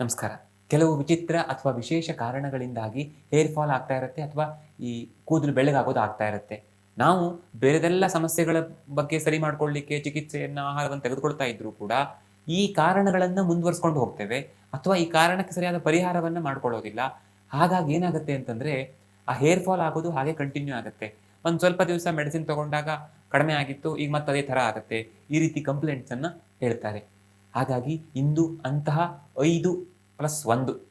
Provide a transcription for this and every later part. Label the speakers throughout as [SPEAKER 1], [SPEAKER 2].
[SPEAKER 1] ನಮಸ್ಕಾರ. ಕೆಲವು ವಿಚಿತ್ರ ಅಥವಾ ವಿಶೇಷ ಕಾರಣಗಳಿಂದಾಗಿ ಹೇರ್ ಫಾಲ್ ಆಗ್ತಾ ಇರುತ್ತೆ ಅಥವಾ ಈ ಕೂದಲು ಬೆಳ್ಳಗಾಗೋದು ಆಗ್ತಾ ಇರುತ್ತೆ. ನಾವು ಬೇರೆದೆಲ್ಲ ಸಮಸ್ಯೆಗಳ ಬಗ್ಗೆ ಸರಿ ಮಾಡ್ಕೊಳ್ಳಿಕ್ಕೆ, ಚಿಕಿತ್ಸೆಯನ್ನು, ಆಹಾರವನ್ನು ತೆಗೆದುಕೊಳ್ತಾ ಇದ್ರೂ ಕೂಡ ಈ ಕಾರಣಗಳನ್ನು ಮುಂದುವರಿಸ್ಕೊಂಡು ಹೋಗ್ತೇವೆ ಅಥವಾ ಈ ಕಾರಣಕ್ಕೆ ಸರಿಯಾದ ಪರಿಹಾರವನ್ನು ಮಾಡ್ಕೊಳ್ಳೋದಿಲ್ಲ. ಹಾಗಾಗಿ ಏನಾಗುತ್ತೆ ಅಂತಂದ್ರೆ ಆ ಹೇರ್ ಫಾಲ್ ಆಗೋದು ಹಾಗೆ ಕಂಟಿನ್ಯೂ ಆಗುತ್ತೆ. ಒಂದು ಸ್ವಲ್ಪ ದಿವಸ ಮೆಡಿಸಿನ್ ತಗೊಂಡಾಗ ಕಡಿಮೆ ಆಗಿತ್ತು, ಈಗ ಮತ್ತೆ ಅದೇ ಥರ ಆಗುತ್ತೆ. ಈ ರೀತಿ ಕಂಪ್ಲೇಂಟ್ಸ್ ಅನ್ನ ಹೇಳ್ತಾರೆ. ಹಾಗಾಗಿ ಇಂದು ಅಂತಹ ಐದು ಪ್ಲಸ್ ಒಂದು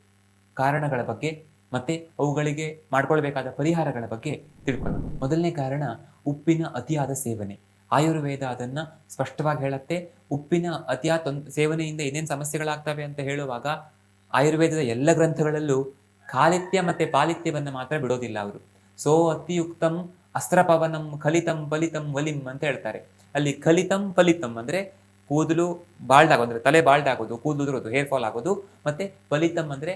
[SPEAKER 1] ಕಾರಣಗಳ ಬಗ್ಗೆ ಮತ್ತೆ ಅವುಗಳಿಗೆ ಮಾಡ್ಕೊಳ್ಬೇಕಾದ ಪರಿಹಾರಗಳ ಬಗ್ಗೆ ತಿಳ್ಕೊಳ್ಳೋಣ. ಮೊದಲನೇ ಕಾರಣ, ಉಪ್ಪಿನ ಅತಿಯಾದ ಸೇವನೆ. ಆಯುರ್ವೇದ ಅದನ್ನ ಸ್ಪಷ್ಟವಾಗಿ ಹೇಳುತ್ತೆ. ಉಪ್ಪಿನ ಅತಿಯಾದ ಸೇವನೆಯಿಂದ ಏನೇನು ಸಮಸ್ಯೆಗಳಾಗ್ತವೆ ಅಂತ ಹೇಳುವಾಗ ಆಯುರ್ವೇದದ ಎಲ್ಲ ಗ್ರಂಥಗಳಲ್ಲೂ ಕಾಲಿತ್ಯ ಮತ್ತೆ ಪಾಲಿತ್ಯವನ್ನು ಮಾತ್ರ ಬಿಡೋದಿಲ್ಲ ಅವರು. ಸೋ ಅತಿಯುಕ್ತಂ ಅಸ್ತ್ರಪವನಂ ಖಲಿತಂ ಫಲಿತಂ ವಲಿಂ ಅಂತ ಹೇಳ್ತಾರೆ. ಅಲ್ಲಿ ಖಲಿತಂ ಫಲಿತಂ ಅಂದ್ರೆ ಕೂದಲು ಬಾಲ್ಡ್ ಆಗೋದು ಅಂದ್ರೆ ತಲೆ ಬಾಲ್ಡ್ ಆಗೋದು ಕೂದಲು ಉದುರೋದು ಹೇರ್ ಫಾಲ್ ಆಗೋದು, ಮತ್ತೆ ಬಲಿತಮ್ ಅಂದ್ರೆ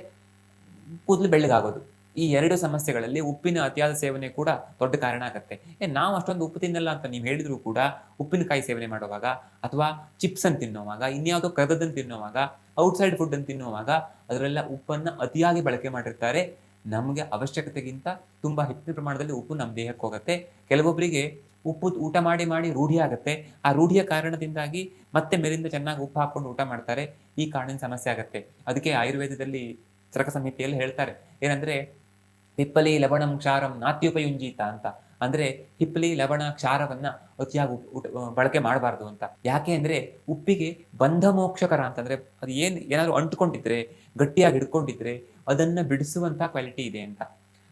[SPEAKER 1] ಕೂದಲು ಬೆಳ್ಳಗಾಗೋದು. ಈ ಎರಡು ಸಮಸ್ಯೆಗಳಲ್ಲಿ ಉಪ್ಪಿನ ಅತಿಯಾದ ಸೇವನೆ ಕೂಡ ದೊಡ್ಡ ಕಾರಣ ಆಗುತ್ತೆ. ಏ, ನಾವು ಅಷ್ಟೊಂದು ಉಪ್ಪು ತಿನ್ನಲ್ಲ ಅಂತ ನೀವು ಹೇಳಿದ್ರು ಕೂಡ ಉಪ್ಪಿನಕಾಯಿ ಸೇವನೆ ಮಾಡುವಾಗ ಅಥವಾ ಚಿಪ್ಸ್ ಅನ್ನು ತಿನ್ನುವಾಗ, ಇನ್ಯಾವುದೋ ಕರ್ದದ್ದನ್ನು ತಿನ್ನುವಾಗ ಔಟ್ಸೈಡ್ ಫುಡ್ ಅನ್ನು ತಿನ್ನುವಾಗ ಅದರೆಲ್ಲ ಉಪ್ಪನ್ನ ಅತಿಯಾಗಿ ಬಳಕೆ ಮಾಡಿರ್ತಾರೆ. ನಮಗೆ ಅವಶ್ಯಕತೆಗಿಂತ ತುಂಬಾ ಹೆಚ್ಚಿನ ಪ್ರಮಾಣದಲ್ಲಿ ಉಪ್ಪು ನಮ್ಮ ದೇಹಕ್ಕೆ ಹೋಗುತ್ತೆ. ಕೆಲವೊಬ್ಬರಿಗೆ ಉಪ್ಪು ಊಟ ಮಾಡಿ ಮಾಡಿ ರೂಢಿ ಆಗುತ್ತೆ. ಆ ರೂಢಿಯ ಕಾರಣದಿಂದಾಗಿ ಮತ್ತೆ ಮೇಲಿಂದ ಚೆನ್ನಾಗಿ ಉಪ್ಪು ಹಾಕೊಂಡು ಊಟ ಮಾಡ್ತಾರೆ. ಈ ಕಾರಣದ ಸಮಸ್ಯೆ ಆಗುತ್ತೆ. ಅದಕ್ಕೆ ಆಯುರ್ವೇದದಲ್ಲಿ ಚರಕ ಸಂಹಿತೆಯಲ್ಲಿ ಹೇಳ್ತಾರೆ. ಏನಂದ್ರೆ ಪಿಪ್ಪಲಿ ಲವಣಂ ಕ್ಷಾರಂ ನಾತ್ಯುಪಯುಂಜೀತ ಅಂತ. ಅಂದ್ರೆ ಹಿಪ್ಪಲಿ, ಲವಣ ಕ್ಷಾರವನ್ನ ಅತಿಯಾಗಿ ಬಳಕೆ ಮಾಡಬಾರ್ದು ಅಂತ. ಯಾಕೆ ಅಂದ್ರೆ ಉಪ್ಪಿಗೆ ಬಂಧ ಮೋಕ್ಷಕರ ಅಂತಂದ್ರೆ ಅದು ಏನ್, ಏನಾದ್ರು ಅಂಟ್ಕೊಂಡಿದ್ರೆ, ಗಟ್ಟಿಯಾಗಿ ಹಿಡ್ಕೊಂಡಿದ್ರೆ ಅದನ್ನ ಬಿಡಿಸುವಂತ ಕ್ವಾಲಿಟಿ ಇದೆ ಅಂತ.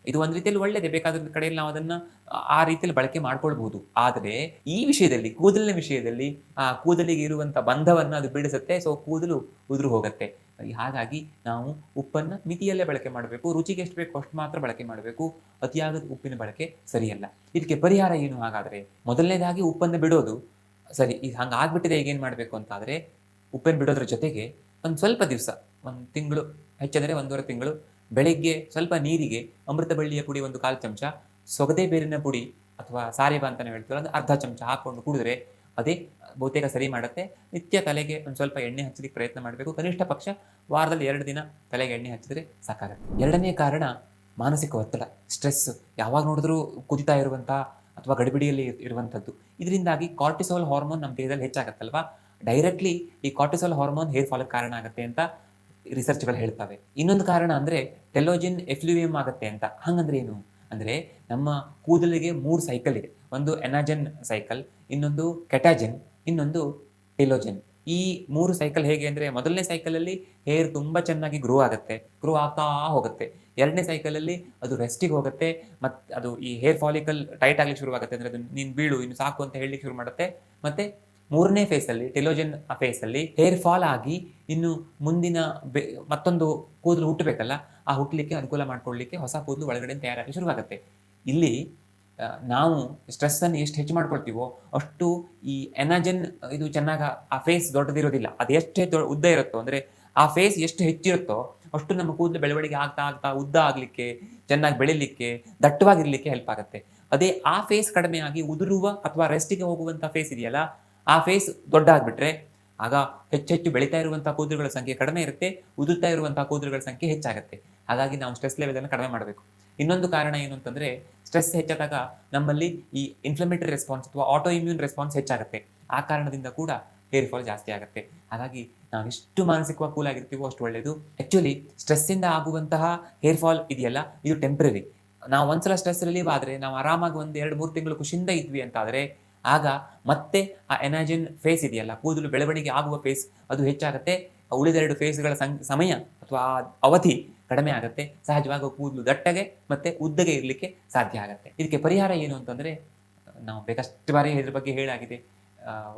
[SPEAKER 1] ಇದು ಒಂದು ರೀತಿಯಲ್ಲಿ ಒಳ್ಳೆಯದೇ ಬೇಕಾದ ಕಡೆಯಲ್ಲಿ ನಾವು ಅದನ್ನು ಆ- ರೀತಿಯಲ್ಲಿ ಬಳಕೆ ಮಾಡ್ಕೊಳ್ಬಹುದು. ಆದರೆ ಈ ವಿಷಯದಲ್ಲಿ, ಕೂದಲಿನ ವಿಷಯದಲ್ಲಿ, ಆ ಕೂದಲಿಗೆ ಇರುವಂತ ಬಂಧವನ್ನ ಅದು ಬಿಡಿಸುತ್ತೆ ಸೊ ಕೂದಲು ಉದುರು ಹೋಗುತ್ತೆ. ಹಾಗಾಗಿ ನಾವು ಉಪ್ಪನ್ನ ಮಿತಿಯಲ್ಲೇ ಬಳಕೆ ಮಾಡಬೇಕು. ರುಚಿಗೆ ಎಷ್ಟು ಬೇಕು ಅಷ್ಟು ಮಾತ್ರ ಬಳಕೆ ಮಾಡಬೇಕು. ಅತಿಯಾದ ಉಪ್ಪಿನ ಬಳಕೆ ಸರಿಯಲ್ಲ. ಇದಕ್ಕೆ ಪರಿಹಾರ ಏನು ಹಾಗಾದರೆ, ಮೊದಲನೇದಾಗಿ ಉಪ್ಪನ್ನು ಬಿಡೋದು ಸರಿ. ಈಗ ಹಂಗೆ ಆಗ್ಬಿಟ್ಟಿದೆ ಈಗ ಮಾಡಬೇಕು ಮಾಡ್ಬೇಕು ಅಂತ ಆದ್ರೆ ಉಪ್ಪನ್ನು ಬಿಡೋದ್ರ ಜೊತೆಗೆ ಒಂದು ಸ್ವಲ್ಪ ದಿವಸ, ಒಂದು ತಿಂಗಳು, ಹೆಚ್ಚಂದರೆ ಒಂದೂವರೆ ತಿಂಗಳು ಬೆಳಿಗ್ಗೆ ಸ್ವಲ್ಪ ನೀರಿಗೆ ಅಮೃತ ಬಳ್ಳಿಯ ಪುಡಿ ಒಂದು ಕಾಲು ಚಮಚ, ಸೊಗದೆ ಬೇರಿನ ಪುಡಿ ಅಥವಾ ಸಾರೇಬ ಅಂತ ಹೇಳ್ತೀವಲ್ಲ ಅದು ಅರ್ಧ ಚಮಚ ಹಾಕೊಂಡು ಕುಡಿದ್ರೆ ಅದೇ ಬಹುತೇಕ ಸರಿ ಮಾಡುತ್ತೆ. ನಿತ್ಯ ತಲೆಗೆ ಒಂದು ಸ್ವಲ್ಪ ಎಣ್ಣೆ ಹಚ್ಚಲಿಕ್ಕೆ ಪ್ರಯತ್ನ ಮಾಡಬೇಕು. ಕನಿಷ್ಠ ಪಕ್ಷ ವಾರದಲ್ಲಿ ಎರಡು ದಿನ ತಲೆಗೆ ಎಣ್ಣೆ ಹಚ್ಚಿದ್ರೆ ಸಾಕಾಗುತ್ತೆ. ಎರಡನೇ ಕಾರಣ ಮಾನಸಿಕ ಒತ್ತಡ, ಸ್ಟ್ರೆಸ್. ಯಾವಾಗ ನೋಡಿದ್ರೂ ಕುದಿತಾ ಇರುವಂಥ ಅಥವಾ ಗಡಿಬಿಡಿಯಲ್ಲಿ ಇರ್- ಇರುವಂಥದ್ದು. ಇದರಿಂದಾಗಿ ಕಾರ್ಟಿಸೋಲ್ ಹಾರ್ಮೋನ್ ನಮ್ಮ ದೇಹದಲ್ಲಿ ಹೆಚ್ಚಾಗತ್ತಲ್ವಾ? ಡೈರೆಕ್ಟ್ಲಿ ಈ ಕಾರ್ಟಿಸೋಲ್ ಹಾರ್ಮೋನ್ ಹೇರ್ ಫಾಲ್ ಕಾರಣ ಆಗುತ್ತೆ ಅಂತ ರಿಸರ್ಚ್ಗಳು ಹೇಳ್ತವೆ. ಇನ್ನೊಂದು ಕಾರಣ ಅಂದರೆ ಟೆಲೋಜಿನ್ ಎಫ್ಲೂವಿಯಂ ಆಗುತ್ತೆ ಅಂತ. ಹಂಗಂದ್ರೆ ಏನು? ಅಂದ್ರೆ ನಮ್ಮ ಕೂದಲಿಗೆ ಮೂರು ಸೈಕಲ್ ಇದೆ. ಒಂದು ಎನಾಜನ್ ಸೈಕಲ್ ಇನ್ನೊಂದು ಕೆಟಾಜನ್ ಇನ್ನೊಂದು ಟೆಲೋಜನ್ ಈ ಮೂರು ಸೈಕಲ್ ಹೇಗೆ ಅಂದರೆ ಮೊದಲನೇ ಸೈಕಲಲ್ಲಿ ಹೇರ್ ತುಂಬಾ ಚೆನ್ನಾಗಿ ಗ್ರೋ ಆಗುತ್ತೆ. ಗ್ರೋ ಆಗ್ತಾ ಹೋಗುತ್ತೆ. ಎರಡನೇ ಸೈಕಲಲ್ಲಿ ಅದು ರೆಸ್ಟಿಗೆ ಹೋಗುತ್ತೆ. ಮತ್ತೆ ಅದು ಈ ಹೇರ್ ಫಾಲಿಕಲ್ ಟೈಟ್ ಆಗ್ಲಿಕ್ಕೆ ಶುರುವಾಗುತ್ತೆ. ಅಂದರೆ ಅದು ನೀನು ಬೀಳು, ಇನ್ನು ಸಾಕು ಅಂತ ಹೇಳಲಿಕ್ಕೆ ಶುರು ಮಾಡುತ್ತೆ. ಮತ್ತೆ ಮೂರನೇ ಫೇಸಲ್ಲಿ ಟೆಲೋಜನ್ ಫೇಸಲ್ಲಿ ಹೇರ್ ಫಾಲ್ ಆಗಿ ಇನ್ನು ಮುಂದಿನ ಬೆ- ಮತ್ತೊಂದು ಕೂದಲು ಹುಟ್ಟಬೇಕಲ್ಲ, ಆ ಹುಟ್ಟಲಿಕ್ಕೆ ಅನುಕೂಲ ಮಾಡ್ಕೊಳ್ಳಿಕ್ಕೆ ಹೊಸ ಕೂದಲು ಒಳಗಡೆ ತಯಾರಾಗಿ ಶುರುವಾಗುತ್ತೆ. ಇಲ್ಲಿ ನಾವು ಸ್ಟ್ರೆಸ್ ಅನ್ನು ಎಷ್ಟು ಹೆಚ್ಚು ಮಾಡ್ಕೊಳ್ತೀವೋ ಅಷ್ಟು ಈ ಎನಾಜನ್ ಇದು ಚೆನ್ನಾಗಿ ಆ ಫೇಸ್ ದೊಡ್ಡದಿರೋದಿಲ್ಲ. ಅದು ಎಷ್ಟು ಉದ್ದ ಇರುತ್ತೋ, ಅಂದ್ರೆ ಆ ಫೇಸ್ ಎಷ್ಟು ಹೆಚ್ಚಿರುತ್ತೋ ಅಷ್ಟು ನಮ್ಮ ಕೂದಲು ಬೆಳವಣಿಗೆ ಆಗ್ತಾ ಆಗ್ತಾ ಉದ್ದ ಆಗಲಿಕ್ಕೆ, ಚೆನ್ನಾಗಿ ಬೆಳಿಲಿಕ್ಕೆ, ದಟ್ಟವಾಗಿರಲಿಕ್ಕೆ ಹೆಲ್ಪ್ ಆಗುತ್ತೆ. ಅದೇ ಆ ಫೇಸ್ ಕಡಿಮೆ ಆಗಿ ಉದುರುವ ಅಥವಾ ರೆಸ್ಟಿಗೆ ಹೋಗುವಂತ ಫೇಸ್ ಇದೆಯಲ್ಲ ಆ ಫೇಸ್ ದೊಡ್ಡ ಆಗ್ಬಿಟ್ರೆ ಆಗ ಹೆಚ್ಚು ಹೆಚ್ಚು ಬೆಳೀತಾ ಇರುವಂತಹ ಕೂದಲುಗಳ ಸಂಖ್ಯೆ ಕಡಿಮೆ ಇರುತ್ತೆ ಉದುತ್ತಾ ಇರುವಂತಹ ಕೂದಲುಗಳ ಸಂಖ್ಯೆ ಹೆಚ್ಚಾಗುತ್ತೆ. ಹಾಗಾಗಿ ನಾವು ಸ್ಟ್ರೆಸ್ ಲೆವೆಲ್ ಅನ್ನು ಕಡಿಮೆ ಮಾಡಬೇಕು. ಇನ್ನೊಂದು ಕಾರಣ ಏನು ಅಂತಂದ್ರೆ ಸ್ಟ್ರೆಸ್ ಹೆಚ್ಚಾದಾಗ ನಮ್ಮಲ್ಲಿ ಈ ಇನ್ಫ್ಲಮೇಟರಿ ರೆಸ್ಪಾನ್ಸ್ ಅಥವಾ ಆಟೋ ಇಮ್ಯೂನ್ ರೆಸ್ಪಾನ್ಸ್ ಹೆಚ್ಚಾಗುತ್ತೆ. ಆ ಕಾರಣದಿಂದ ಕೂಡ ಹೇರ್ ಫಾಲ್ ಜಾಸ್ತಿ ಆಗುತ್ತೆ. ಹಾಗಾಗಿ ನಾವು ಎಷ್ಟು ಮಾನಸಿಕವಾಗಿ ಕೂಲ್ ಆಗಿರ್ತೀವೋ ಅಷ್ಟು ಒಳ್ಳೆಯದು ಆ್ಯಕ್ಚುಲಿ ಸ್ಟ್ರೆಸ್ ಇಂದ ಆಗುವಂತಹ ಹೇರ್ ಫಾಲ್ ಇದೆಯಲ್ಲ, ಇದು ಟೆಂಪ್ರರಿ ನಾವು ಒಂದ್ಸಲ ಸ್ಟ್ರೆಸ್ ರಿಲೀವ್ ಆದರೆ, ನಾವು ಆರಾಮಾಗಿ ಒಂದು ಎರಡು ಮೂರು ತಿಂಗಳು ಖುಷಿಯಿಂದ ಇದ್ವಿ ಅಂತಾದ್ರೆ ಆಗ ಮತ್ತೆ ಆ ಎನಾಜಿನ್ ಫೇಸ್ ಇದೆಯಲ್ಲ, ಕೂದಲು ಬೆಳವಣಿಗೆ ಆಗುವ ಫೇಸ್ ಅದು ಹೆಚ್ಚಾಗುತ್ತೆ. ಉಳಿದೆರಡು ಫೇಸ್ಗಳ ಸಂ- ಸಮಯ ಅಥವಾ ಅವಧಿ ಕಡಿಮೆ ಆಗುತ್ತೆ. ಸಹಜವಾಗಿ ಕೂದಲು ದಟ್ಟಗೆ ಮತ್ತೆ ಉದ್ದಗೆ ಇರಲಿಕ್ಕೆ ಸಾಧ್ಯ ಆಗುತ್ತೆ. ಇದಕ್ಕೆ ಪರಿಹಾರ ಏನು ಅಂತಂದ್ರೆ, ನಾವು ಬೇಕಷ್ಟು ಬಾರಿ ಇದ್ರ ಬಗ್ಗೆ ಹೇಳಾಗಿದೆ.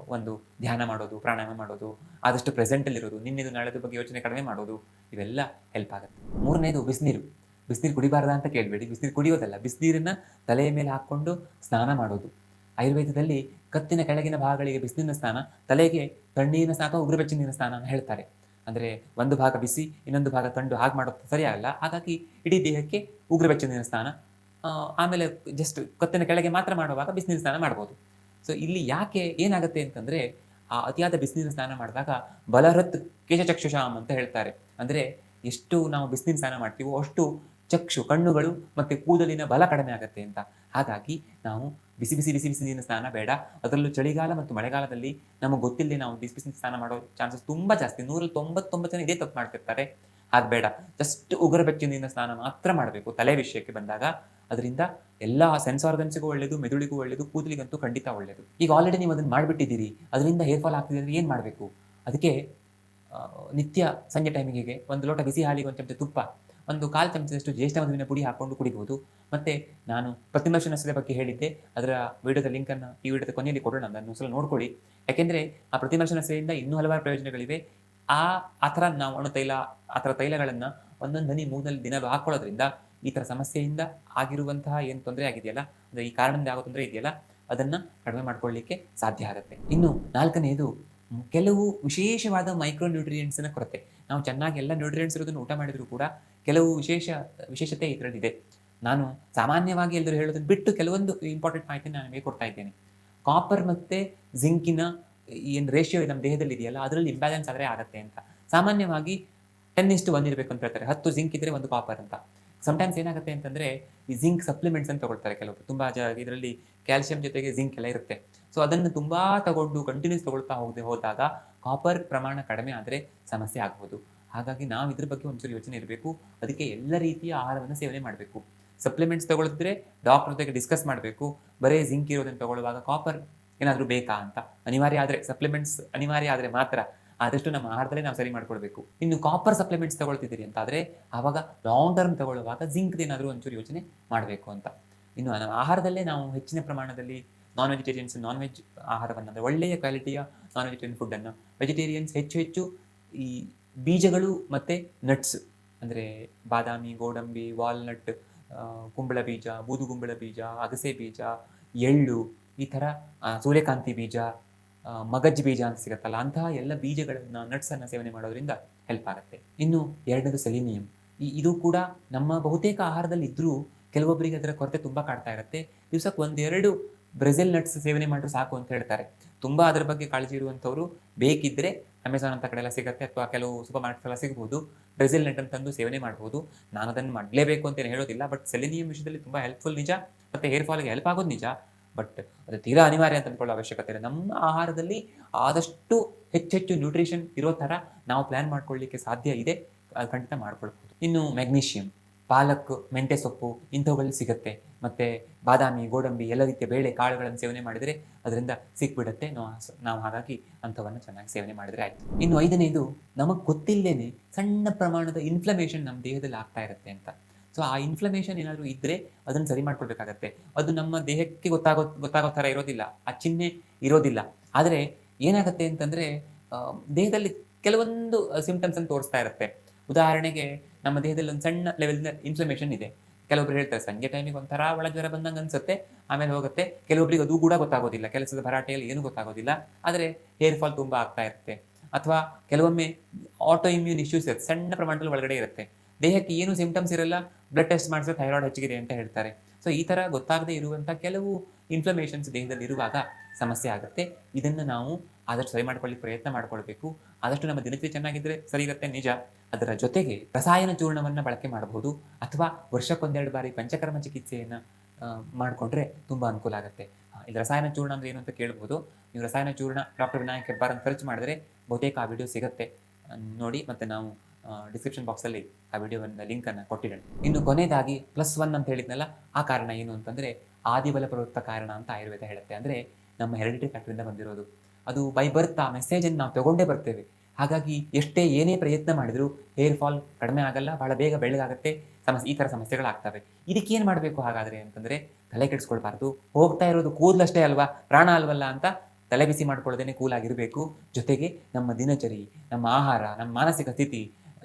[SPEAKER 1] ಒಂದು ಧ್ಯಾನ ಮಾಡೋದು, ಪ್ರಾಣಾಯಾಮ ಮಾಡೋದು, ಆದಷ್ಟು ಪ್ರೆಸೆಂಟಲ್ಲಿರೋದು ನಿನ್ನೆದು ನಾಳೆದು ಬಗ್ಗೆ ಯೋಚನೆ ಕಡಿಮೆ ಮಾಡೋದು, ಇವೆಲ್ಲ ಹೆಲ್ಪ್ ಆಗುತ್ತೆ. ಮೂರನೇದು ಬಿಸಿನೀರು. ಬಿಸಿನೀರು ಕುಡಿಬಾರ್ದ ಅಂತ ಕೇಳಬೇಡಿ. ಬಿಸಿನೀರು ಕುಡಿಯೋದಲ್ಲ, ಬಿಸಿನೀರನ್ನ ತಲೆಯ ಮೇಲೆ ಹಾಕ್ಕೊಂಡು ಸ್ನಾನ ಮಾಡೋದು. ಆಯುರ್ವೇದದಲ್ಲಿ ಕತ್ತಿನ ಕೆಳಗಿನ ಭಾಗಗಳಿಗೆ ಬಿಸಿಲಿನ ಸ್ನಾನ, ತಲೆಗೆ ತಣ್ಣೀರಿನ ಸ್ನಾನ ಅಥವಾ ಸ್ಥಾನ ಸ್ನಾನ ಅಂತ ಹೇಳ್ತಾರೆ. ಅಂದ್ರೆ ಒಂದು ಭಾಗ ಬಿಸಿ, ಇನ್ನೊಂದು ಭಾಗ ತಂಡು ಹಾಗೆ ಮಾಡೋದು ಸರಿಯಾಗಲ್ಲ. ಹಾಗಾಗಿ ಇಡೀ ದೇಹಕ್ಕೆ ಉಗ್ರ ಬೆಚ್ಚನಿನ ನೀರಿನ ಸ್ನಾನ ಆಮೇಲೆ ಜಸ್ಟ್ ಕತ್ತಿನ ಕೆಳಗೆ ಮಾತ್ರ ಮಾಡುವಾಗ ಬಿಸಿಲಿನ ಸ್ನಾನ ಮಾಡ್ಬೋದು. ಸೊ ಇಲ್ಲಿ ಯಾಕೆ ಏನಾಗುತ್ತೆ ಅಂತಂದ್ರೆ, ಆ ಅತಿಯಾದ ಬಿಸಿಲಿನ ಸ್ನಾನ ಮಾಡಿದಾಗ ಬಲಹೃತ್ ಕೇಶಚಕ್ಷುಷಾಮ್ ಅಂತ ಹೇಳ್ತಾರೆ. ಅಂದ್ರೆ ಎಷ್ಟು ನಾವು ಬಿಸಿಲಿನ ಸ್ನಾನ ಮಾಡ್ತೀವೋ ಅಷ್ಟು ಚಕ್ಷು, ಕಣ್ಣುಗಳು ಮತ್ತು ಕೂದಲಿನ ಬಲ ಕಡಿಮೆ ಆಗುತ್ತೆ ಅಂತ. ಹಾಗಾಗಿ ನಾವು ಬಿಸಿ ಬಿಸಿ ಬಿಸಿ ಬಿಸಿ ನೀರಿನ ಸ್ನಾನ ಬೇಡ. ಅದರಲ್ಲೂ ಚಳಿಗಾಲ ಮತ್ತು ಮಳೆಗಾಲದಲ್ಲಿ ನಮಗೆ ಗೊತ್ತಿಲ್ಲದೆ ನಾವು ಬಿಸಿ ಬಿಸಿ ಸ್ನಾನ ಮಾಡೋ ಚಾನ್ಸಸ್ ತುಂಬ ಜಾಸ್ತಿ. ನೂರಲ್ಲಿ ತೊಂಬತ್ತೊಂಬತ್ತು ಜನ ಇದೇ ತಪ್ಪು ಮಾಡ್ತಿರ್ತಾರೆ. ಅದು ಬೇಡ. ಜಸ್ಟ್ ಉಗುರ ಬೆಚ್ಚನಿಂದ ಸ್ನಾನ ಮಾತ್ರ ಮಾಡಬೇಕು ತಲೆ ವಿಷಯಕ್ಕೆ ಬಂದಾಗ. ಅದರಿಂದ ಎಲ್ಲ ಸೆನ್ಸ್ ಆರ್ಗನ್ಸ್ಗೂ ಒಳ್ಳೆಯದು ಮೆದುಳಿಗೂ ಒಳ್ಳೆಯದು ಕೂದಲಿಗಂತೂ ಖಂಡಿತ ಒಳ್ಳೆಯದು ಈಗ ಆಲ್ರೆಡಿ ನೀವು ಅದನ್ನು ಮಾಡಿಬಿಟ್ಟಿದ್ದೀರಿ. ಅದರಿಂದ ಹೇರ್ ಫಾಲ್ ಆಗ್ತಿದೆ ಅಂದರೆ ಏನು ಮಾಡಬೇಕು? ಅದಕ್ಕೆ ನಿತ್ಯ ಸಂಜೆ ಟೈಮಿಗೆ ಒಂದು ಲೋಟ ಬಿಸಿ ಹಾಲಿಗೆ ಒಂದು ಚಮಚ ತುಪ್ಪ. ಒಂದು ಕಾಲು ಚಮಚದಷ್ಟು ಜ್ಯೇಷ್ಠ ಮಧುವಿನ ಪುಡಿ ಹಾಕೊಂಡು ಕುಡಿಬಹುದು ಮತ್ತೆ ನಾನು ಪ್ರತಿಮರ್ಶನ ನಸದ ಬಗ್ಗೆ ಹೇಳಿದ್ದೆ. ಅದರ ವಿಡಿಯೋದ ಲಿಂಕನ್ನು ಈ ವಿಡಿಯೋದ ಕೊನೆಯಲ್ಲಿ ಕೊಡೋಣ. ಅದನ್ನು ಸಲ ನೋಡ್ಕೊಳ್ಳಿ. ಯಾಕೆಂದ್ರೆ ಆ ಪ್ರತಿಮರ್ಶನ ನಸೆಯಿಂದ ಇನ್ನೂ ಹಲವಾರು ಪ್ರಯೋಜನಗಳಿವೆ. ಆ ಆ ಥರ ನಾವು ಅಣು ತೈಲ, ಆ ತೈಲಗಳನ್ನ ತೈಲಗಳನ್ನು ಒಂದೊಂದು ಹನಿ ಮೂಗಿನಲ್ಲಿ ದಿನ ಹಾಕೊಳ್ಳೋದ್ರಿಂದ ಈ ತರ ಸಮಸ್ಯೆಯಿಂದ ಆಗಿರುವಂತಹ ಏನು ತೊಂದರೆ ಆಗಿದೆಯಲ್ಲ, ಅಂದ್ರೆ ಈ ಕಾರಣದಿಂದ ಆಗೋ ತೊಂದರೆ ಇದೆಯಲ್ಲ, ಅದನ್ನ ಕಡಿಮೆ ಮಾಡ್ಕೊಳ್ಳಿಕ್ಕೆ ಸಾಧ್ಯ ಆಗುತ್ತೆ. ಇನ್ನು ನಾಲ್ಕನೆಯದು ಕೆಲವು ವಿಶೇಷವಾದ ಮೈಕ್ರೋ ನ್ಯೂಟ್ರಿಯೆಂಟ್ಸ್ನ ಕೊರತೆ. ನಾವು ಚೆನ್ನಾಗಿ ಎಲ್ಲ ನ್ಯೂಟ್ರಿಯೆಂಟ್ಸ್ ಇರೋದನ್ನು ಊಟ ಮಾಡಿದರೂ ಕೂಡ ಕೆಲವು ವಿಶೇಷ, ವಿಶೇಷತೆ ಇದರಲ್ಲಿದೆ. ನಾನು ಸಾಮಾನ್ಯವಾಗಿ ಎಲ್ಲರೂ ಹೇಳೋದನ್ನು ಬಿಟ್ಟು ಕೆಲವೊಂದು ಇಂಪಾರ್ಟೆಂಟ್ ಮಾಹಿತಿ ನಾನು ನಿಮಗೆ ಕೊಡ್ತಾ ಇದ್ದೇನೆ. ಕಾಪರ್ ಮತ್ತು ಜಿಂಕಿನ ಏನು ರೇಷಿಯೋ ನಮ್ಮ ದೇಹದಲ್ಲಿ ಇದೆಯಲ್ಲ, ಅದರಲ್ಲಿ ಇಂಬ್ಯಾಲೆನ್ಸ್ ಆದರೆ ಆಗುತ್ತೆ ಅಂತ. ಸಾಮಾನ್ಯವಾಗಿ ಟೆನ್ ಇಷ್ಟು ಒನ್ ಇರಬೇಕು ಅಂತ ಹೇಳ್ತಾರೆ. ಹತ್ತು ಜಿಂಕ್ ಇದ್ರೆ ಒಂದು ಕಾಪರ್ ಅಂತ. ಸಮಟೈಮ್ಸ್ ಏನಾಗುತ್ತೆ ಅಂತಂದರೆ ಈ ಜಿಂಕ್ ಸಪ್ಲಿಮೆಂಟ್ಸ್ ಅಂತ ತಗೊಳ್ತಾರೆ ಕೆಲವರು ತುಂಬ ಇದರಲ್ಲಿ ಕ್ಯಾಲ್ಸಿಯಂ ಜೊತೆಗೆ ಜಿಂಕ್ ಎಲ್ಲ ಇರುತ್ತೆ. ಸೊ ಅದನ್ನು ತುಂಬ ತಗೊಂಡು ಕಂಟಿನ್ಯೂಸ್ ತಗೊಳ್ತಾ ಹೋಗದೆ ಹೋದಾಗ ಕಾಪರ್ ಪ್ರಮಾಣ ಕಡಿಮೆ ಆದರೆ ಸಮಸ್ಯೆ ಆಗ್ಬೋದು. ಹಾಗಾಗಿ ನಾವು ಇದ್ರ ಬಗ್ಗೆ ಒಂಚೂರು ಯೋಚನೆ ಇರಬೇಕು. ಅದಕ್ಕೆ ಎಲ್ಲ ರೀತಿಯ ಆಹಾರವನ್ನು ಸೇವನೆ ಮಾಡಬೇಕು. ಸಪ್ಲಿಮೆಂಟ್ಸ್ ತಗೊಳಿದ್ರೆ ಡಾಕ್ಟರ್ ಜೊತೆಗೆ ಡಿಸ್ಕಸ್ ಮಾಡಬೇಕು. ಬರೀ ಜಿಂಕ್ ಇರೋದನ್ನು ತಗೊಳ್ಳುವಾಗ ಕಾಪರ್ ಏನಾದರೂ ಬೇಕಾ ಅಂತ. ಅನಿವಾರ್ಯ ಆದರೆ ಸಪ್ಲಿಮೆಂಟ್ಸ್ ಅನಿವಾರ್ಯ ಆದರೆ ಮಾತ್ರ ಆದಷ್ಟು ನಮ್ಮ ಆಹಾರದಲ್ಲೇ ನಾವು ಸರಿ ಮಾಡ್ಕೊಳ್ಬೇಕು. ಇನ್ನು ಕಾಪರ್ ಸಪ್ಲಿಮೆಂಟ್ಸ್ ತಗೊಳ್ತಿದ್ದೀರಿ ಅಂತ ಆದರೆ ಆವಾಗ ಲಾಂಗ್ ಟರ್ಮ್ ತಗೊಳ್ಳುವಾಗ ಜಿಂಕ್ ಏನಾದರೂ ಒಂಚೂರು ಯೋಚನೆ ಮಾಡಬೇಕು ಅಂತ. ಇನ್ನು ನಮ್ಮ ಆಹಾರದಲ್ಲೇ ನಾವು ಹೆಚ್ಚಿನ ಪ್ರಮಾಣದಲ್ಲಿ ನಾನ್ ವೆಜಿಟೇರಿಯನ್ಸ್ ನಾನ್ ವೆಜ್ ಆಹಾರವನ್ನು, ಅಂದರೆ ಒಳ್ಳೆಯ ಕ್ವಾಲಿಟಿಯ ನಾನ್ ವೆಜಿಟೇರಿಯನ್ ಫುಡ್ಡನ್ನು ವೆಜಿಟೇರಿಯನ್ಸ್ ಹೆಚ್ಚು ಹೆಚ್ಚು ಈ ಬೀಜಗಳು ಮತ್ತು ನಟ್ಸ್ ಅಂದರೆ ಬಾದಾಮಿ, ಗೋಡಂಬಿ ವಾಲ್ನಟ್ ಕುಂಬಳ ಬೀಜ ಬೂದುಗುಂಬಳ ಬೀಜ, ಅಗಸೆ ಬೀಜ, ಎಳ್ಳು, ಈ ಥರ ಸೂರ್ಯಕಾಂತಿ ಬೀಜ ಮಗಜ್ ಬೀಜ ಅಂತ ಸಿಗುತ್ತಲ್ಲ, ಅಂತಹ ಎಲ್ಲ ಬೀಜಗಳನ್ನು ನಟ್ಸನ್ನು ಸೇವನೆ ಮಾಡೋದ್ರಿಂದ ಹೆಲ್ಪ್ ಆಗುತ್ತೆ. ಇನ್ನು ಎರಡನೇದು ಸೆಲಿನಿಯಂ ಈ, ಇದು ಕೂಡ ನಮ್ಮ ಬಹುತೇಕ ಆಹಾರದಲ್ಲಿ ಇದ್ದರೂ ಕೆಲವೊಬ್ಬರಿಗೆ ಅದರ ಕೊರತೆ ತುಂಬ ಕಾಡ್ತಾ ಇರುತ್ತೆ. ದಿವ್ಸಕ್ಕೆ ಒಂದೆರಡು ಬ್ರೆಜಿಲ್ ನಟ್ಸ್ ಸೇವನೆ ಮಾಡಿದ್ರೆ ಸಾಕು ಅಂತ ಹೇಳ್ತಾರೆ. ತುಂಬ ಅದರ ಬಗ್ಗೆ ಕಾಳಜಿ ಇರುವಂಥವ್ರು ಬೇಕಿದ್ದರೆ ಅಮೆಝಾನ್ ಅಂತ ಕಡೆ ಎಲ್ಲ ಸಿಗುತ್ತೆ ಅಥವಾ ಕೆಲವು ಸೂಪರ್ ಮಾರ್ಕೆಟ್ ಎಲ್ಲ ಸಿಗ್ಬೋದು. ಬ್ರೆಜಿಲ್ ನಟ್ ತಂದು ಸೇವನೆ ಮಾಡ್ಬೋದು. ನಾನು ಅದನ್ನು ಮಾಡಲೇಬೇಕು ಅಂತ ಹೇಳೋದಿಲ್ಲ ಬಟ್ ಸೆಲೆನಿಯಂ ವಿಷಯದಲ್ಲಿ ತುಂಬ ಹೆಲ್ಪ್ಫುಲ್ ನಿಜ ಮತ್ತು ಹೇರ್ ಫಾಲ್ಗೆ ಹೆಲ್ಪ್ ಆಗೋದು ನಿಜ. ಬಟ್ ಅದು ತೀರಾ ಅನಿವಾರ್ಯ ಅಂತ ಅಂದ್ಕೊಳ್ಳೋ ಅವಶ್ಯಕತೆ ಇಲ್ಲ. ನಮ್ಮ ಆಹಾರದಲ್ಲಿ ಆದಷ್ಟು ಹೆಚ್ಚೆಚ್ಚು ನ್ಯೂಟ್ರಿಷನ್ ಇರೋ ಥರ ನಾವು ಪ್ಲ್ಯಾನ್ ಮಾಡ್ಕೊಳ್ಳಿಕ್ಕೆ ಸಾಧ್ಯ ಇದೆ. ಅದು ಖಂಡಿತ ಮಾಡ್ಕೊಳ್ಬೋದು. ಇನ್ನು ಮೆಗ್ನೀಷಿಯಂ ಪಾಲಕ್ ಮೆಂತ್ಯ ಸೊಪ್ಪು ಇಂಥವುಗಳಲ್ಲಿ ಸಿಗುತ್ತೆ. ಮತ್ತು ಬಾದಾಮಿ, ಗೋಡಂಬಿ ಎಲ್ಲ ರೀತಿಯ ಬೇಳೆ, ಕಾಳುಗಳನ್ನು ಸೇವನೆ ಮಾಡಿದರೆ ಅದರಿಂದ ಸಿಕ್ಬಿಡುತ್ತೆ. ನಾವು ನಾವು ಹಾಗಾಗಿ ಅಂಥವನ್ನು ಚೆನ್ನಾಗಿ ಸೇವನೆ ಮಾಡಿದರೆ ಆಯಿತು. ಇನ್ನು ಐದನೇದು, ನಮಗೆ ಗೊತ್ತಿಲ್ಲದೇ ಸಣ್ಣ ಪ್ರಮಾಣದ ಇನ್ಫ್ಲಮೇಷನ್ ನಮ್ಮ ದೇಹದಲ್ಲಿ ಆಗ್ತಾ ಇರುತ್ತೆ ಅಂತ. ಸೊ ಆ ಇನ್ಫ್ಲಮೇಷನ್ ಏನಾದರೂ ಇದ್ದರೆ ಅದನ್ನು ಸರಿ ಮಾಡ್ಕೊಳ್ಬೇಕಾಗತ್ತೆ ಅದು ನಮ್ಮ ದೇಹಕ್ಕೆ ಗೊತ್ತಾಗೋ ಗೊತ್ತಾಗೋ ಥರ ಇರೋದಿಲ್ಲ. ಆ ಚಿಹ್ನೆ ಇರೋದಿಲ್ಲ. ಆದರೆ ಏನಾಗುತ್ತೆ ಅಂತಂದರೆ ದೇಹದಲ್ಲಿ ಕೆಲವೊಂದು ಸಿಂಪ್ಟಮ್ಸನ್ನು ತೋರಿಸ್ತಾ ಇರುತ್ತೆ. ಉದಾಹರಣೆಗೆ ನಮ್ಮ ದೇಹದಲ್ಲಿ ಒಂದು ಸಣ್ಣ ಲೆವೆಲ್ನ ಇನ್ಫ್ಲಮೇಷನ್ ಇದೆ. ಕೆಲವೊಬ್ರು ಹೇಳ್ತಾರೆ, ಸಂಜೆ ಟೈಮಿಗೆ ಒಂಥರ ಒಳ ಜ್ವರ ಬಂದಂಗೆ ಅನ್ಸುತ್ತೆ, ಆಮೇಲೆ ಹೋಗುತ್ತೆ. ಕೆಲವೊಬ್ರಿಗೆ ಅದು ಕೂಡ ಗೊತ್ತಾಗೋದಿಲ್ಲ. ಕೆಲಸದ ಭರಾಟೆಯಲ್ಲಿ ಏನೂ ಗೊತ್ತಾಗೋದಿಲ್ಲ. ಆದರೆ ಹೇರ್ ಫಾಲ್ ತುಂಬ ಆಗ್ತಾ ಇರುತ್ತೆ. ಅಥವಾ ಕೆಲವೊಮ್ಮೆ ಆಟೋ ಇಮ್ಯೂನ್ ಇಶ್ಯೂಸ್ ಇರುತ್ತೆ. ಸಣ್ಣ ಪ್ರಮಾಣದಲ್ಲಿ ಒಳಗಡೆ ಇರುತ್ತೆ. ದೇಹಕ್ಕೆ ಏನು ಸಿಂಪ್ಟಮ್ಸ್ ಇರಲ್ಲ ಬ್ಲಡ್ ಟೆಸ್ಟ್ ಮಾಡಿಸಿದ್ರೆ ಥೈರಾಯ್ಡ್ ಹೆಚ್ಚಿಗಿದೆ ಅಂತ ಹೇಳ್ತಾರೆ. ಸೊ ಈ ಥರ ಗೊತ್ತಾಗದೇ ಇರುವಂಥ ಕೆಲವು ಇನ್ಫ್ಲಮೇಷನ್ಸ್ ದೇಹದಲ್ಲಿ ಇರುವಾಗ ಸಮಸ್ಯೆ ಆಗುತ್ತೆ. ಇದನ್ನು ನಾವು ಆದಷ್ಟು ಸರಿ ಮಾಡ್ಕೊಳ್ಳಿಕ್ಕೆ ಪ್ರಯತ್ನ ಮಾಡ್ಕೊಳ್ಬೇಕು. ಆದಷ್ಟು ನಮ್ಮ ದಿನಚರಿ ಚೆನ್ನಾಗಿದ್ದರೆ ಸರಿ ಇರುತ್ತೆ, ನಿಜ. ಅದರ ಜೊತೆಗೆ ರಸಾಯನ ಚೂರ್ಣವನ್ನು ಬಳಕೆ ಮಾಡಬಹುದು. ಅಥವಾ ವರ್ಷಕ್ಕೊಂದೆರಡು ಬಾರಿ ಪಂಚಕರ್ಮ ಚಿಕಿತ್ಸೆಯನ್ನು ಮಾಡಿಕೊಂಡ್ರೆ ತುಂಬ ಅನುಕೂಲ ಆಗುತ್ತೆ. ಈ ರಸಾಯನ ಚೂರ್ಣ ಅಂದ್ರೆ ಏನು ಅಂತ ಕೇಳ್ಬೋದು. ನೀವು ರಸಾಯನ ಚೂರ್ಣ ಡಾಕ್ಟರ್ ವಿನಾಯಕ್ ಹೆಬ್ಬಾರ್ ಅಂತ ಸರ್ಚ್ ಮಾಡಿದ್ರೆ ಬಹುತೇಕ ಆ ವಿಡಿಯೋ ಸಿಗುತ್ತೆ. ನೋಡಿ ಮತ್ತು ನಾವು ಡಿಸ್ಕ್ರಿಪ್ಷನ್ ಬಾಕ್ಸಲ್ಲಿ ಆ ವಿಡಿಯೋವನ್ನು ಲಿಂಕನ್ನು ಕೊಟ್ಟಿದ್ದೇನೆ ಇನ್ನು ಕೊನೆಯದಾಗಿ ಪ್ಲಸ್ ಒನ್ ಅಂತ ಹೇಳಿದ್ನಲ್ಲ, ಆ ಕಾರಣ ಏನು ಅಂತಂದರೆ ಆದಿಬಲ ಪ್ರವೃತ್ತ ಕಾರಣ ಅಂತ ಆಯುರ್ವೇದ ಹೇಳುತ್ತೆ. ಅಂದರೆ ನಮ್ಮ ಹೆರಿಡಿಟಿ ಫ್ಯಾಕ್ಟ್ರಿಯಿಂದ ಬಂದಿರೋದು. ಅದು ಬೈ ಬರ್ತ್ ಆ ಮೆಸೇಜನ್ನು ನಾವು ತಗೊಂಡೇ ಬರ್ತೇವೆ. ಹಾಗಾಗಿ ಎಷ್ಟೇ ಏನೇ ಪ್ರಯತ್ನ ಮಾಡಿದರೂ ಹೇರ್ ಫಾಲ್ ಕಡಿಮೆ ಆಗಲ್ಲ, ಬಹಳ ಬೇಗ ಬೆಳಗಾಗುತ್ತೆ ಸಮಸ್ಯೆ ಈ ಥರ ಸಮಸ್ಯೆಗಳಾಗ್ತವೆ. ಏನು ಮಾಡಬೇಕು ಹಾಗಾದರೆ ಅಂತಂದರೆ ತಲೆ ಕೆಡಿಸ್ಕೊಳ್ಬಾರ್ದು. ಹೋಗ್ತಾ ಇರೋದು ಕೂದಲಷ್ಟೇ ಅಲ್ವಾ, ಪ್ರಾಣ ಅಲ್ವಲ್ಲ ಅಂತ ತಲೆ ಬಿಸಿ ಮಾಡ್ಕೊಳ್ಳೋದೇ ಕೂಲಾಗಿರಬೇಕು ಜೊತೆಗೆ ನಮ್ಮ ದಿನಚರಿ, ನಮ್ಮ ಆಹಾರ, ನಮ್ಮ ಮಾನಸಿಕ ಸ್ಥಿತಿ,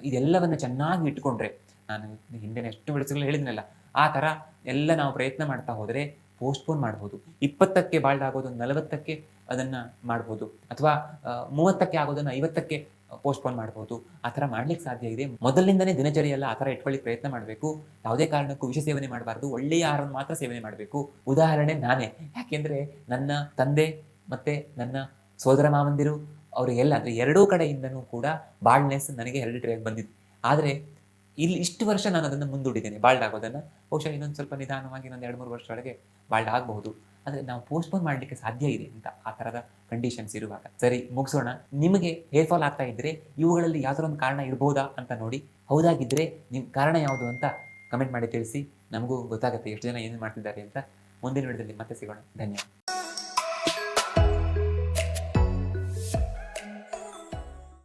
[SPEAKER 1] ಇದೆಲ್ಲವನ್ನು ಚೆನ್ನಾಗಿ ಇಟ್ಕೊಂಡ್ರೆ, ನಾನು ಹಿಂದೆ ಎಷ್ಟು ಬೆಳೆಸಲು ಹೇಳಿದ್ನಲ್ಲ, ಆ ಥರ ಎಲ್ಲ ನಾವು ಪ್ರಯತ್ನ ಮಾಡ್ತಾ ಹೋದರೆ ಪೋಸ್ಟ್ಪೋನ್ ಮಾಡ್ಬೋದು. ಇಪ್ಪತ್ತಕ್ಕೆ ಬಾಳ್ದಾಗೋದು ನಲವತ್ತಕ್ಕೆ ಅದನ್ನು ಮಾಡ್ಬೋದು. ಅಥವಾ ಮೂವತ್ತಕ್ಕೆ ಆಗೋದನ್ನು ಐವತ್ತಕ್ಕೆ ಪೋಸ್ಟ್ಪೋನ್ ಮಾಡ್ಬೋದು. ಆ ಥರ ಮಾಡ್ಲಿಕ್ಕೆ ಸಾಧ್ಯ ಇದೆ. ಮೊದಲಿಂದನೇ ದಿನಚರಿಯೆಲ್ಲ ಆ ಥರ ಇಟ್ಕೊಳ್ಳಿ ಪ್ರಯತ್ನ ಮಾಡಬೇಕು. ಯಾವುದೇ ಕಾರಣಕ್ಕೂ ವಿಷ ಸೇವನೆ ಮಾಡಬಾರ್ದು. ಒಳ್ಳೆಯ ಆಹಾರವನ್ನು ಮಾತ್ರ ಸೇವನೆ ಮಾಡಬೇಕು. ಉದಾಹರಣೆ ನಾನೇ. ಯಾಕೆಂದರೆ ನನ್ನ ತಂದೆ ಮತ್ತು ನನ್ನ ಸೋದರ ಮಾವಂದಿರು ಅವರಿಗೆಲ್ಲ ಅಂದರೆ ಎರಡೂ ಕಡೆಯಿಂದನೂ ಕೂಡ ಬಾಳ್ನೆಸ್ ನನಗೆ ಹೆರಿಡಿಟರಿಯಾಗಿ ಬಂದಿತ್ತು. ಆದರೆ, ಇಲ್ಲಿ ಇಷ್ಟು ವರ್ಷ ನಾನು ಅದನ್ನು ಮುಂದೂಡಿದ್ದೇನೆ. ಬಾಲ್ಡ್ ಆಗೋದನ್ನು. ಬಹುಶಃ ಇನ್ನೊಂದು ಸ್ವಲ್ಪ ನಿಧಾನವಾಗಿ ಇನ್ನೊಂದು ಎರಡು ಮೂರು ವರ್ಷದೊಳಗೆ ಬಾಲ್ಡ್ ಆಗಬಹುದು. ಆದರೆ ನಾವು ಪೋಸ್ಟ್ಪೋನ್ ಮಾಡಲಿಕ್ಕೆ ಸಾಧ್ಯ ಇದೆ ಅಂತ ಆ ಥರದ ಕಂಡೀಷನ್ಸ್ ಇರುವಾಗ. ಸರಿ, ಮುಗಿಸೋಣ. ನಿಮಗೆ ಹೇರ್ ಫಾಲ್ ಆಗ್ತಾ ಇದ್ದರೆ ಇವುಗಳಲ್ಲಿ ಯಾವ್ದಾರೊಂದು ಕಾರಣ ಇರ್ಬೋದಾ ಅಂತ ನೋಡಿ. ಹೌದಾಗಿದ್ದರೆ ನಿಮ್ಮ ಕಾರಣ ಯಾವುದು ಅಂತ ಕಮೆಂಟ್ ಮಾಡಿ ತಿಳಿಸಿ. ನಮಗೂ ಗೊತ್ತಾಗುತ್ತೆ ಎಷ್ಟು ಜನ ಏನು ಮಾಡ್ತಿದ್ದಾರೆ ಅಂತ. ಮುಂದಿನ ವಿಡಿಯೋದಲ್ಲಿ ಮತ್ತೆ ಸಿಗೋಣ. ಧನ್ಯವಾದ.